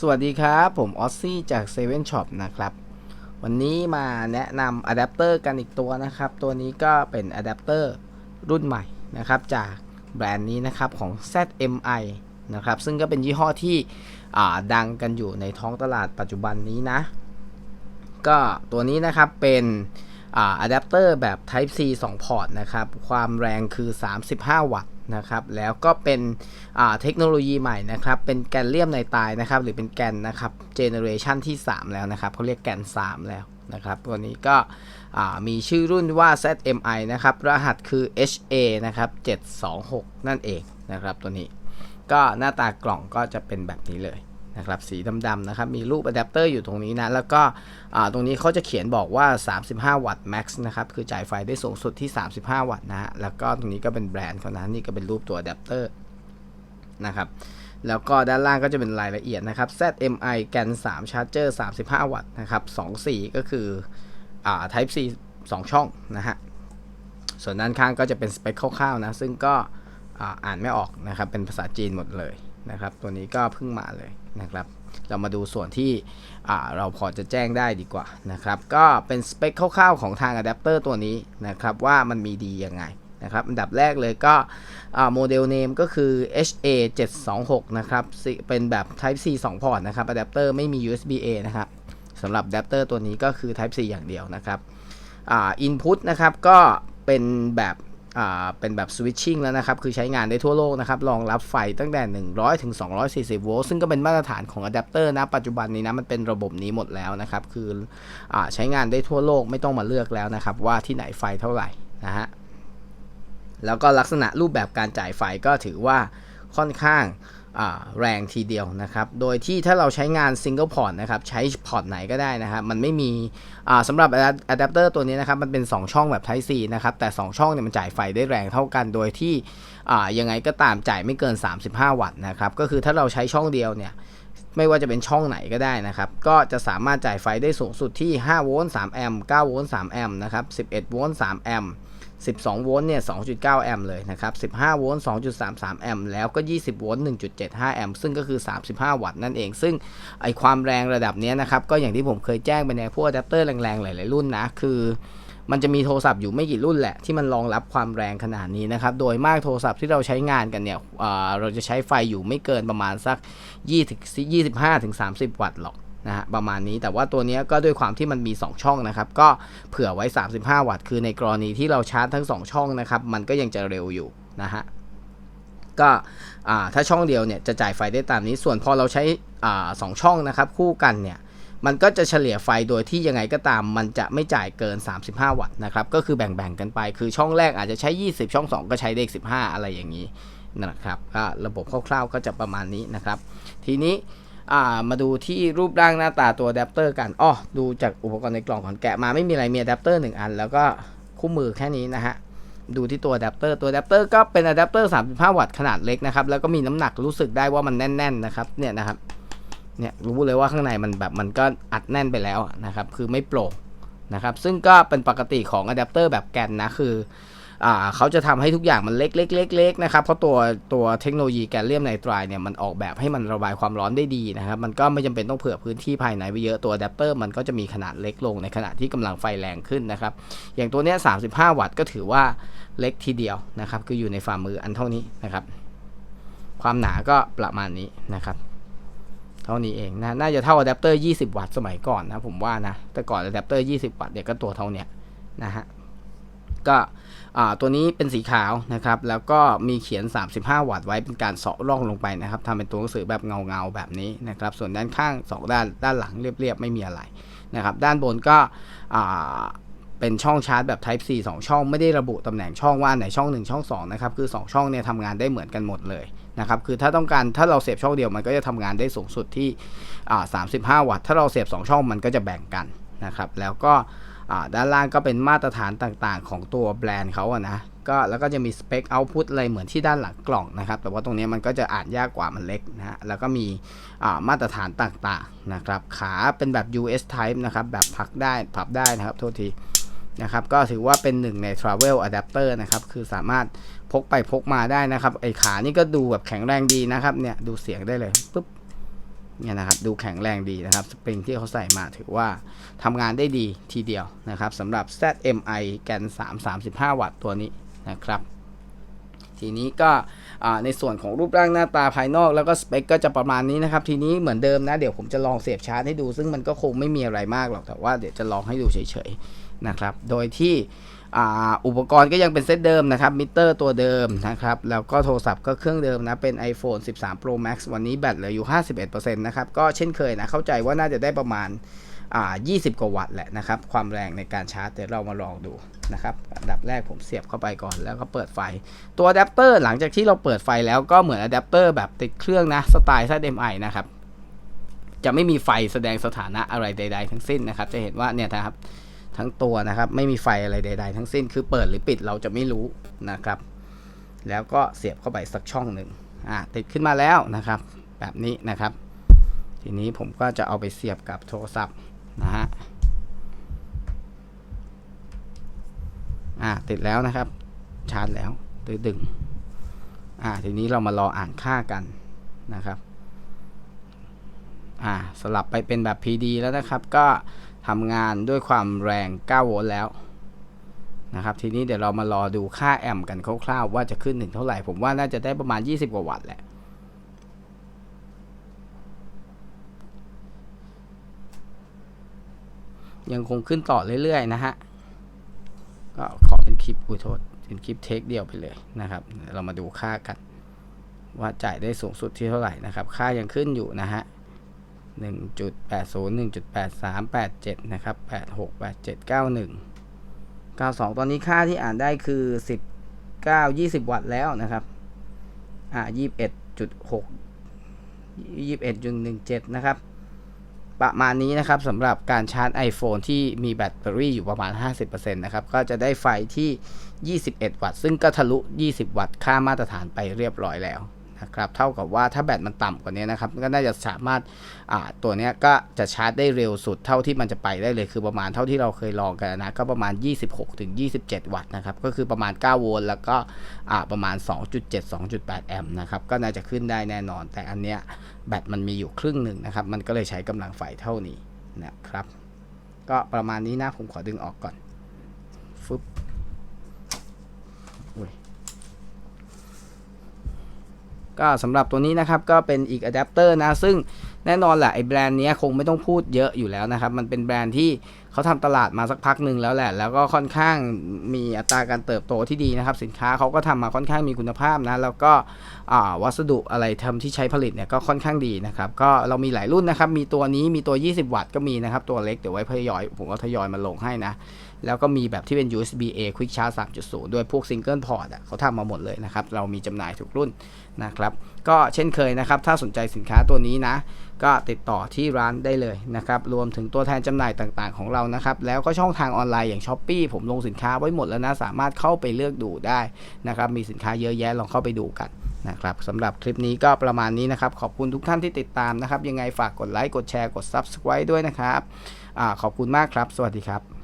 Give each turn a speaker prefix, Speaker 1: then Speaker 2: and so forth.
Speaker 1: สวัสดีครับ ผมออซซี่จาก7 Shop นช็อปนะครับ วันนี้มาแนะนำอะแดปเตอร์กันอีกตัวนะครับ ตัวนี้ก็เป็นอะแดปเตอร์รุ่นใหม่นะครับ จากแบรนด์นี้นะครับของ ZMI นะครับ ซึ่งก็เป็นยี่ห้อที่ดังกันอยู่ในท้องตลาดปัจจุบันนี้นะ ก็ตัวนี้นะครับเป็นอะแดปเตอร์แบบ Type C 2 พอร์ตนะครับ ความแรงคือ 35 วัตต์ นะครับแล้วก็เป็นเทคโนโลยีใหม่นะครับเป็นแกนเลียมในตายนะครับหรือเป็นแกนนะครับเจเนอเรชันที่ 3 แล้วนะครับเขาเรียกแกน 3 แล้วนะครับตัวนี้ก็มีชื่อรุ่นว่า ZMI นะครับรหัสคือ HA นะครับ726 นั่นเองนะครับตัวนี้ก็หน้าตากล่องก็จะเป็นแบบนี้เลย นะครับสีดำๆนะครับมีรูปอะแดปเตอร์อยู่ตรงนี้นะ แล้วก็ตรงนี้เขาจะเขียนบอกว่า 35 วัตต์ max นะครับ คือจ่ายไฟได้สูงสุดที่ 35 วัตต์นะฮะแล้วก็ตรงนี้ก็เป็นแบรนด์เขานะนี่ก็เป็นรูปตัวอะแดปเตอร์นะครับแล้วก็ด้านล่างก็จะเป็นรายละเอียดนะครับ ZMI แกน3 Charger 35 วัตต์นะครับ2สีก็คืออ่า Type C 2 ช่องนะฮะ ส่วนด้านข้างก็จะเป็นสเปคคร่าวๆนะ ซึ่งก็อ่านไม่ออกนะครับ เป็นภาษาจีนหมดเลย นะครับ ตัวนี้ก็เพิ่งมาเลยนะครับ เรามาดูส่วนที่เราพอจะแจ้งได้ดีกว่านะครับ ก็เป็นสเปคคร่าวๆของทางอะแดปเตอร์ตัวนี้นะครับว่ามันมีดียังไงนะครับอันดับแรกเลยก็โมเดลเนมก็คือ HA 726นะครับเป็นแบบ Type C 2 พอร์ตนะครับอะแดปเตอร์ไม่มี USB A นะครับสำหรับอะแดปเตอร์ตัวนี้ก็คือ Type C อย่างเดียวนะครับอ่า input นะครับก็เป็นแบบ เป็นแบบสวิตชิ่งแล้วนะครับ คือใช้งานได้ทั่วโลกนะครับ รองรับไฟตั้งแต่ 100ถึง240 โวลต์ ซึ่งก็เป็นมาตรฐานของอะแดปเตอร์นะ ปัจจุบันนี้นะ มันเป็นระบบนี้หมดแล้วนะครับ คืออใช้งานได้ทั่วโลกไม่ต้องมาเลือกแล้วนะครับ ว่าที่ไหนไฟเท่าไหร่นะฮะ แล้วก็ลักษณะรูปแบบการจ่ายไฟก็ถือว่าค่อนข้าง แรงทีเดียวนะครับ โดยที่ถ้าเราใช้งาน Single Port นะครับ ใช้พอร์ตไหนก็ได้นะครับ มันไม่มีสำหรับอะแดปเตอร์ตัวนี้นะครับ มันเป็น 2 ช่องแบบ Type C นะครับ แต่ 2 ช่องเนี่ยมันจ่ายไฟได้แรงเท่ากัน โดยที่ยังไงก็ตามจ่ายไม่เกิน 35 วัตต์นะครับ ก็คือถ้าเราใช้ช่องเดียวเนี่ย ไม่ว่าจะเป็นช่องไหนก็ได้นะครับ ก็จะสามารถจ่ายไฟได้สูงสุดที่ 5 โวลต์ 3 แอมป์ 9 โวลต์ 3 แอมป์ นะครับ 11 โวลต์ 3 แอมป์ 12 โวลต์เนี่ย 2.9 แอมป์เลยนะครับ 15 โวลต์ 2.33 แอมป์แล้วก็ 20 โวลต์ 1.75 แอมป์ ซึ่งก็คือ 35 วัตต์นั่นเอง ซึ่งไอความแรงระดับเนี้ยนะครับ ก็อย่างที่ผมเคยแจ้งไปในพวกอะแดปเตอร์แรงๆ หลายๆ รุ่นนะ คือมันจะมีโทรศัพท์อยู่ไม่กี่รุ่นแหละ ที่มันรองรับความแรงขนาดนี้นะครับ โดยมากโทรศัพท์ที่เราใช้งานกันเนี่ยเราจะใช้ไฟอยู่ไม่เกินประมาณสัก 20 25ถึง30 วัตต์หรอก นะฮะประมาณนี้แต่ว่าตัวนี้ก็ด้วยความที่มันมี 2 ช่องนะครับ ก็เผื่อไว้ 35 วัตต์ คือในกรณีที่เราชาร์จทั้ง 2 ช่องนะครับ มันก็ยังจะเร็วอยู่นะฮะก็ถ้าช่องเดียวเนี่ยจะจ่ายไฟได้ตามนี้ ส่วนพอเราใช้สองช่องนะครับคู่กันเนี่ยมันก็จะเฉลี่ยไฟโดยที่ยังไงก็ตาม มันจะไม่จ่ายเกิน 35 วัตต์นะครับ ก็คือแบ่งๆกันไป คือช่องแรกอาจจะใช้ 20 ช่อง 2 ก็ใช้ได้15 อะไรอย่างนี้นะครับก็ระบบคร่าวๆก็จะประมาณนี้นะครับ ทีนี้ อ่ามาดูที่รูปร่างหน้าตาตัวอะแดปเตอร์กันอ้อดูจากอุปกรณ์ในกล่องก่อนแกะมาไม่มีอะไรมีอะแดปเตอร์หนึ่งอัน แล้วก็คู่มือแค่นี้นะฮะดูที่ตัวอะแดปเตอร์ตัวอะแดปเตอร์ก็เป็นอะแดปเตอร์35 วัตต์ขนาดเล็กนะครับแล้วก็มีน้ำหนักรู้สึกได้ว่ามันแน่นๆนะครับเนี่ยนะครับเนี่ยรู้เลยว่าข้างในมันแบบมันก็อัดแน่นไปแล้วนะครับคือไม่โปร่งนะครับซึ่งก็เป็นปกติของอะแดปเตอร์แบบแกนนะคือ เขาจะทำให้ทุกอย่างมันเล็กๆๆๆนะครับเพราะตัวตัวเทคโนโลยีแกลเลียมไนไตรเนี่ยมันออกแบบให้มันระบายความร้อนได้ดีนะครับมันก็ไม่จำเป็นต้องเผื่อพื้นที่ภายในไปเยอะตัวอะแดปเตอร์มันก็จะมีขนาดเล็กลงในขณะที่กำลังไฟแรงขึ้นนะครับอย่างตัวเนี้ย35 วัตต์ก็ถือว่าเล็กทีเดียวนะครับคืออยู่ในฝ่ามืออันเท่านี้นะครับความหนาก็ประมาณนี้นะครับเท่านี้เองนะ น่าจะเท่าอะแดปเตอร์ 20 วัตต์สมัยก่อนนะผมว่านะ แต่ก่อนอะแดปเตอร์ 20 วัตต์เนี่ยก็ตัวเท่าเนี้ยนะฮะ ก็ตัวนี้เป็นสีขาวนะครับ แล้วก็มีเขียน 35 วัตต์ไว้เป็นการเสาะร่องลงไปนะครับทำเป็นตัวหนังสือแบบเงาๆแบบนี้นะครับ ส่วนด้านข้าง 2 ด้านด้านหลังเรียบๆ ไม่มีอะไรนะครับ ด้านบนก็เป็นช่องชาร์จแบบ Type C 2 ช่องไม่ได้ระบุตำแหน่งช่องว่าไหนช่อง 1 ช่อง2นะครับคือ 2 ช่องเนี่ยทำงานได้เหมือนกันหมดเลยนะครับคือถ้าต้องการถ้าเราเสียบช่องเดียวมันก็จะทำงานได้สูงสุดที่ 35 วัตต์ถ้าเราเสียบ 2 ช่องมันก็จะแบ่งกันนะครับแล้วก็ ด้านล่างก็เป็นมาตรฐานต่างๆ ของตัวแบรนด์เขาอะนะก็แล้วก็จะมีสเปคเอาพุตอะไรเหมือนที่ด้านหลังกล่องนะครับ แต่ว่าตรงนี้มันก็จะอ่านยากกว่ามันเล็กนะฮะแล้วก็มีมาตรฐานต่างๆนะครับ ขาเป็นแบบ US type นะครับ แบบพักได้พับได้นะครับ โทษทีนะครับ ก็ถือว่าเป็นหนึ่งใน travel adapter นะครับ คือสามารถพกไปพกมาได้นะครับ ไอขานี่ก็ดูแบบแข็งแรงดีนะครับ เนี่ย ดูเสียงได้เลยปุ๊บ เนี่ยนะครับดูแข็งแรงดีนะครับสปริงที่เขาใส่มาถือว่าทำงานได้ดีทีเดียวนะครับสำหรับ ZMI แกน 3 35 วัตต์ตัวนี้นะครับ ทีนี้ก็ ในส่วนของรูปร่างหน้าตาภายนอกแล้วก็สเปคก็จะประมาณนี้นะครับ ทีนี้เหมือนเดิมนะเดี๋ยวผมจะลองเสียบชาร์จให้ดู ซึ่งมันก็คงไม่มีอะไรมากหรอกแต่ว่าเดี๋ยวจะลองให้ดูเฉยๆนะครับ โดยที่อ,อุปกรณ์ก็ยังเป็นเซตเดิมนะครับ มิเตอร์ตัวเดิมนะครับ แล้วก็โทรศัพท์ก็เครื่องเดิมนะ เป็น iPhone 13 Pro Max วันนี้แบตเหลืออยู่ 51%นะครับ ก็เช่นเคยนะ เข้าใจว่าน่าจะได้ประมาณ อ่า20 กว่าวัตต์แหละนะครับ ความแรงในการชาร์จเดี๋ยวเรามาลองดูนะครับอันดับแรกผมเสียบเข้าไปก่อนแล้วก็เปิดไฟ ตัวอะแดปเตอร์หลังจากที่เราเปิดไฟแล้วก็เหมือนอะแดปเตอร์แบบติดเครื่องนะสไตล์ ZMI นะครับจะไม่มีไฟแสดงสถานะอะไรใด ๆ ทั้งสิ้นนะครับ จะเห็นว่าเนี่ยนะครับทั้งตัวนะครับ ไม่มีไฟอะไรใด ๆ ทั้งสิ้น คือเปิดหรือปิดเราจะไม่รู้นะครับ แล้วก็เสียบเข้าไปสักช่องหนึ่งอ่าติดขึ้นมาแล้วนะครับ แบบนี้นะครับ ทีนี้ผมก็จะเอาไปเสียบกับโทรศัพท์ นะฮะอ่าติดแล้วนะครับ ชาร์จแล้วดึงดึงอ่าทีนี้เรามารออ่านค่ากันนะครับอ่าสลับไปเป็นแบบ PD แล้วนะครับ ก็ทำงานด้วยความแรง 9 โวลต์แล้วนะครับ ทีนี้เดี๋ยวเรามารอดูค่าแอมป์กันคร่าวๆว่าจะขึ้นถึงเท่าไหร่ ผมว่าน่าจะได้ประมาณ 20 กว่าวัตต์แหละ ยังคงขึ้นต่อเรื่อยๆนะฮะก็ขอเป็นคลิปอุโทษเป็นคลิปเทคเดียวไปเลยนะครับเดี๋ยวเรามาดูค่ากันว่าจ่ายได้สูงสุดที่เท่าไหร่นะครับ ค่ายังขึ้นอยู่นะฮะ1.80 1.83 87 นะครับ 86 87 91 92 ตอนนี้ค่าที่อ่านได้คือ 19 20 วัตต์แล้วนะครับ อ่า21.6 21.17 นะครับ ประมาณนี้นะครับสำหรับการชาร์จ iPhone ที่มีแบตเตอรี่อยู่ประมาณ 50%นะครับ ก็จะได้ไฟที่ 21 วัตต์ ซึ่งก็ทะลุ 20 วัตต์ ค่ามาตรฐานไปเรียบร้อยแล้ว นะครับเท่ากับว่าถ้าแบตมันต่ำกว่านี้นะครับก็น่าจะสามารถตัวนี้ก็จะชาร์จได้เร็วสุดเท่าที่มันจะไปได้เลยคือประมาณเท่าที่เราเคยลองกันนะก็ประมาณ 26-27 วัตต์นะครับก็คือประมาณ 9 โวลต์แล้วก็ประมาณ 2.7 2.8 แอมป์นะครับก็น่าจะขึ้นได้แน่นอน แต่อันเนี้ยแบตมันมีอยู่ครึ่งหนึ่งนะครับมันก็เลยใช้กำลังไฟเท่านี้นะครับก็ประมาณนี้นะผมขอดึงออกก่อนฟึบอุ๊ย ก็สำหรับตัวนี้นะครับก็เป็นอีกอะแดปเตอร์นะซึ่ง แน่นอนแหละไอ้แบรนด์นี้คงไม่ต้องพูดเยอะอยู่แล้วนะครับ มันเป็นแบรนด์ที่เขาทำตลาดมาสักพักหนึ่งแล้วแหละ แล้วก็ค่อนข้างมีอัตราการเติบโตที่ดีนะครับ สินค้าเขาก็ทำมาค่อนข้างมีคุณภาพนะ แล้วก็วัสดุอะไรทำที่ใช้ผลิตเนี่ยก็ค่อนข้างดีนะครับ ก็เรามีหลายรุ่นนะครับ มีตัวนี้มีตัว 20 วัตต์ก็มีนะครับ ตัวเล็กเดี๋ยวไว้ทยอย ผมก็ทยอยมาลงให้นะ แล้วก็มีแบบที่เป็น USB A Quick Charge 3.0 ด้วยพวก Single Port อะเขาทำมาหมดเลยนะครับ เรามีจำหน่ายทุกรุ่นนะครับ ก็เช่นเคยนะครับ ถ้าสนใจสินค้าตัวนี้นะก็ติดต่อที่ร้านได้เลยนะครับ รวมถึงตัวแทนจำหน่ายต่างๆของเรานะครับ แล้วก็ช่องทางออนไลน์อย่างช้อป e e ผมลงสินค้าไว้หมดแล้วนะ สามารถเข้าไปเลือกดูได้นะครับ มีสินค้าเยอะแยะลองเข้าไปดูกันนะครับสำหรับคลิปนี้ก็ประมาณนี้นะครับ ขอบคุณทุกท่านที่ติดตามนะครับ ยังไงฝากกดไลค์ กดแชร์ กด Subscribe ด้วยนะครับอขอบคุณมากครับ สวัสดีครับ